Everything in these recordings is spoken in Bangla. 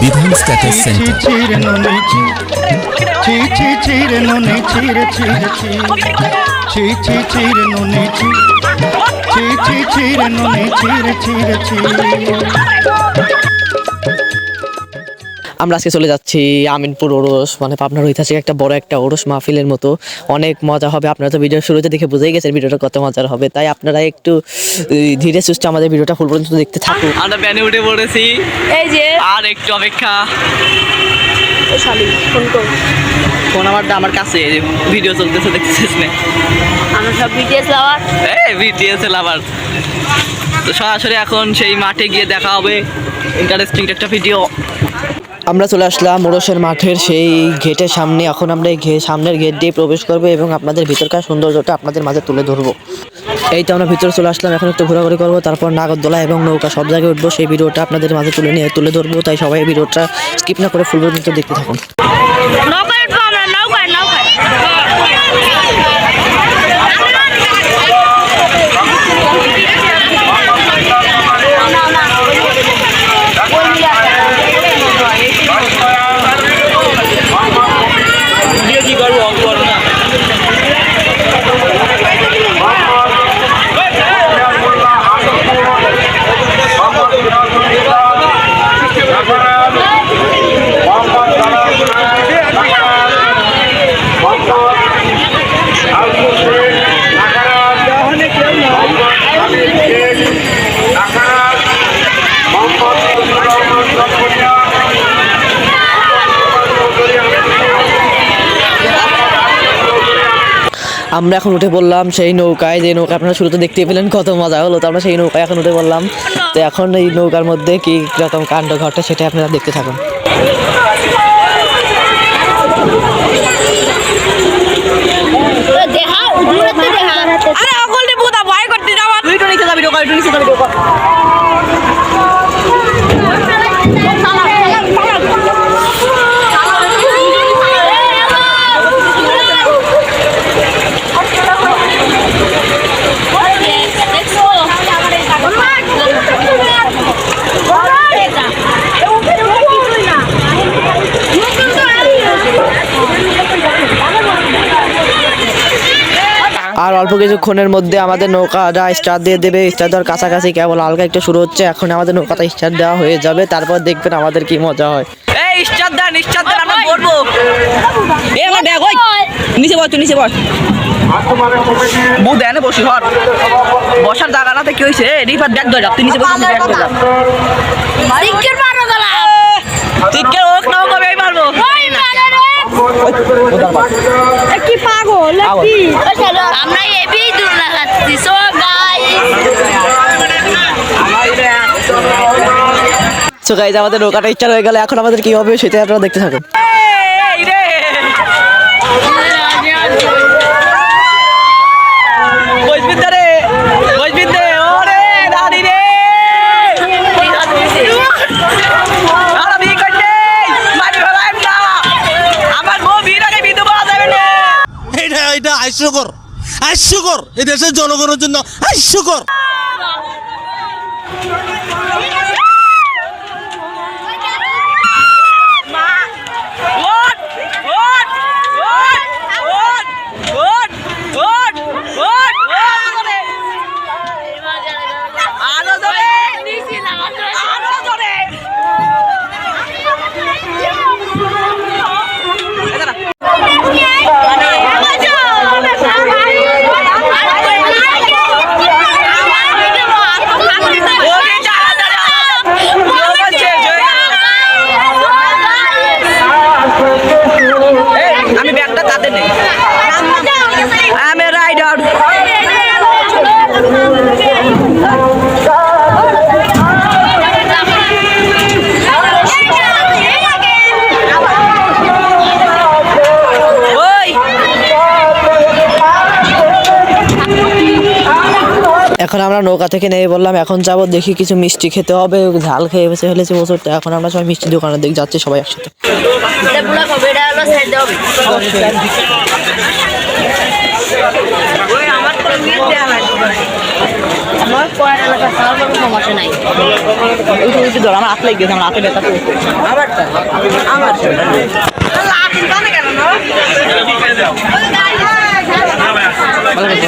বিধান স্ট্যাটাস সেন্টার চির নুনে চি আমরা আজকে চলে যাচ্ছি আমিনপুর ওরস মানে পাবনার ঐতিহাসিক একটা বড় একটা ওরস মাহফিলের মতো। অনেক মজা হবে আপনারা তো ভিডিও শুরুতে দেখে বুঝেই গেছেন ভিডিওটা কত মজার হবে। তাই আপনারা একটু ধীরে সুস্থে আমাদের ভিডিওটা ফুল পর্যন্ত দেখতে থাকুন। আমরা ব্যানে উঠে পড়েছি। এই যে। আর একটু অপেক্ষা। ফোন আমার কাছে ভিডিও চলতেছে দেখতেছিস না। আমরা সব বিটিএস লাভার এই বিটিএস আবার তো সরাসরি এখন সেই মাঠে গিয়ে দেখা হবে। ইন্টারেস্টিং একটা ভিডিও আমরা চলে আসলাম ওরসের মাঠের সেই গেটের সামনে। এখন আমরা এই সামনের গেট দিয়ে প্রবেশ করব এবং আপনাদের ভিতরকার সৌন্দর্যটা আপনাদের মাঝে তুলে ধরবো। এই তো আমরা ভিতরে চলে আসলাম, এখন একটু ঘোরাঘুরি করব, তারপর নাগরদোলা এবং নৌকা সব জায়গায় উঠবো, সেই ভিডিওটা আপনাদের মাঝে তুলে নিয়ে তুলে ধরবো। তাই সবাই ভিডিওটা স্কিপ না করে ফুল পর্যন্ত দেখতে থাকুন নৌকায় উঠবো আমরা নৌকায় নৌকায় ভিডিও কি করব অঙ্ক করো না আমরা এখন উঠে পড়লাম সেই নৌকায়। যে নৌকা আপনারা শুরুতে দেখতে পেলেন কত মজা হলো তো আমরা সেই নৌকায় এখন উঠে পড়লাম। তো এখন এই নৌকার মধ্যে কি রকম কাণ্ড ঘটে সেটা আপনারা দেখতে থাকুন। আরে অকলটি বুদা ভয় করতে যাওয়া তুই তো নিচে যাবি ঢোকা তুই নিচে যাবি ঢোকা অল্প কিছুক্ষণের মধ্যে আমাদের নৌকাটা স্টার্ট দিয়ে দেবে স্টার্ট দেওয়ার কাছাকাছি কেবল হালকা একটু শুরু হচ্ছে এখন আমাদের নৌকাটা স্টার দেওয়া হয়ে যাবে তারপর দেখবেন আমাদের কি মজা হয় এই স্টার দেন স্টার দেন আমরা পড়ব এ আমার ব্যাগ ওই নিচে বস তুই নিচে বস বউ দেয় না বসি হর বসার কি হয়েছে রিফার ব্যাগ ধরে তুই নিচে বস ব্যাগ ধরে ওক নাও কবে পারব কি কি আমরা এবি দূর লাগাচ্ছি সো সো গাইজ আমাদের নৌকাটা ইচ্ছা হয়ে গেলে। এখন আমাদের কি হবে সেটা আপনারা দেখতে থাকুন এই রে বসবিদ রে বসবিদ দে ওরে দাদি রে আমরা বিয়ে করতে মারি ফেলাইম না আমার বউ বিয়ে আগে বিধু বলা যাবে না এটা এটা হাস্যকর হাস্যকর। এই দেশের জনগণের জন্য হাস্যকর। এখন আমরা নৌকা থেকে নেমে বললাম এখন যাব দেখি কিছু মিষ্টি খেতে হবে ঝাল খেয়ে বসে ফেলেছি বছর তো এখন আমরা সবাই মিষ্টি দোকানের দিকে যাচ্ছি সবাই একসাথে। আমার আমার হাত লেগে গেছে আমার হাতে ব্যথা করছে আমার তোর তো দেখা যাচ্ছে না So, guys.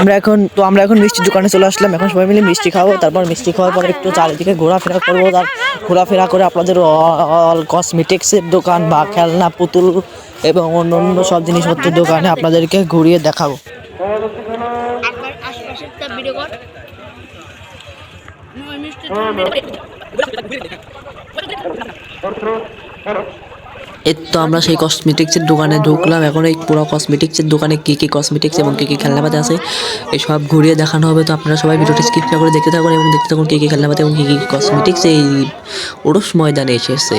আমরা এখন, তো আমরা এখন মিষ্টির দোকানে চলে আসলাম। এখন সবাই মিলে মিষ্টি খাব। তারপর মিষ্টি খাওয়ার পর একটু চারিদিকে ঘোরাফেরা করব। তার ঘোরাফেরা করে আপনাদের অল কসমেটিক্সের দোকান বা খেলনা, পুতুল এবং অন্য অন্য সব জিনিসপত্রের দোকানে আপনাদেরকে ঘুরিয়ে দেখাবো। কর এর তো আমরা সেই কসমেটিক্সের দোকানে ঢুকলাম। এখন এই পুরো কসমেটিক্সের দোকানে কী কী কসমেটিক্স এবং কী কী খেলনাপাতি আছে এসব ঘুরিয়ে দেখানো হবে। তো আপনারা সবাই ভিডিওটি স্কিপ না করে দেখতে থাকুন এবং দেখতে থাকুন কী কী খেলনাপাতি এবং কী কী কসমেটিক্স এই ওরস ময়দানে এসেছে।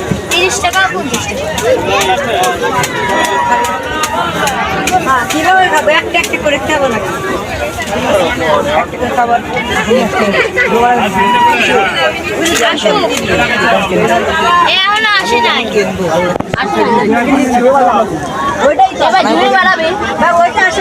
তিরিশ পঁচিশ কীভাবে খাব? একটা একটা করে না এখন আসে নাই। এবার ঝুড়ি বাড়াবে।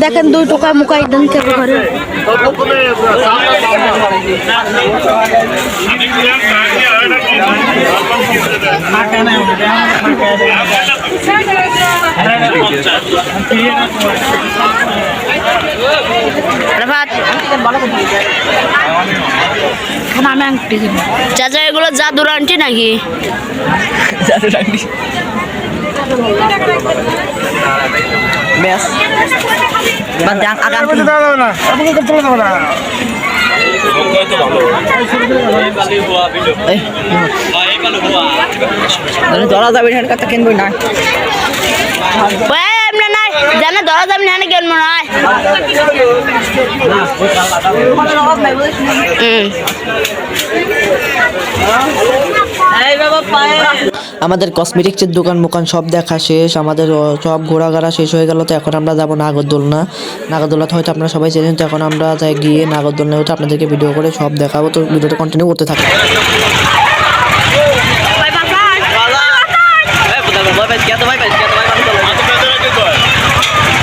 দেখেন দুই টাকা মুখাই দেন কেবল ঘরে চাচা এগুলো জাদুর আন্টি নাকি? ব্যাস বাদ দে, আগান এই, তাহলে ধরা যাবে না কথা কিনবই না। ওই এমনি নাই। জানা ধরা যাবে না কেন মনে হয় এই বাবা পায়ে। আমাদের কসমেটিক্সের দোকান মোকান সব দেখা শেষ আমাদের সব ঘোরাঘাড়া শেষ হয়ে গেল তো এখন আমরা যাব নাগরদোলনা নাগরদোলাতে হয়তো আপনারা সবাই চেনেন তো এখন আমরা যাই গিয়ে নাগরদোলনা হয়তো আপনাদেরকে ভিডিও করে সব দেখাবো তো ভিডিওটা কন্টিনিউ করতে থাকি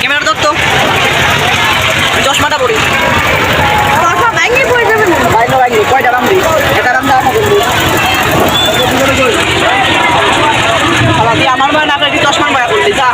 ক্যামেরা ধরতো চশমাটা পরি কয়টা দাম দিই এটা দাম দেওয়া হবে আমার মা না কি চশমার মায়া করলি যা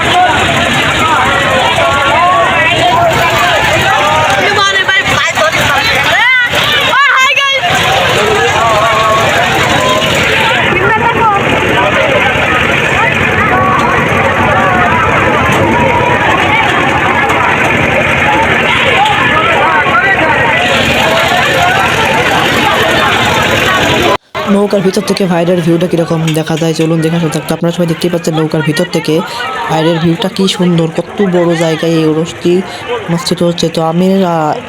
নৌকার ভিতর থেকে বাইরের ভিউটা কীরকম দেখা যায়? চলুন দেখা থাকতো আপনারা সবাই দেখতেই পাচ্ছেন নৌকার ভিতর থেকে বাইরের ভিউটা কি সুন্দর, কত বড় জায়গায় এই ওরসটি অনুষ্ঠিত হচ্ছে। তো আমি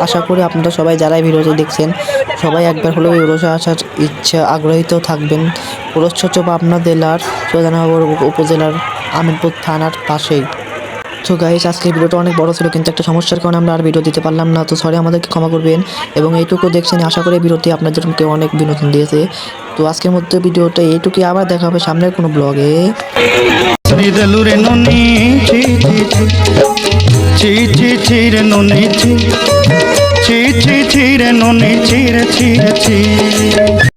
আশা করি আপনারা সবাই যারাই ভিডিওটি দেখছেন, সবাই একবার হলেও এই ওরসে আসার ইচ্ছা আগ্রহীত থাকবেন। ওরস হচ্ছে পাবনা জেলার সোজানানগর উপজেলার আমিনপুর থানার পাশেই। তো গাইস আজকের ভিডিওটা অনেক বড় ছিল, কিন্তু একটা সমস্যার কারণে আমরা আর ভিডিও দিতে পারলাম না। তো সরি আমাদেরকে ক্ষমা করবেন। এবং এইটুকু দেখছেন, আশা করি ভিডিওটি আপনাদেরকে অনেক বিনোদন দিয়েছে। তো আজকের মধ্যে ভিডিওটা এইটুকুই আবার দেখা হবে সামনের কোনো ব্লগে। রে রে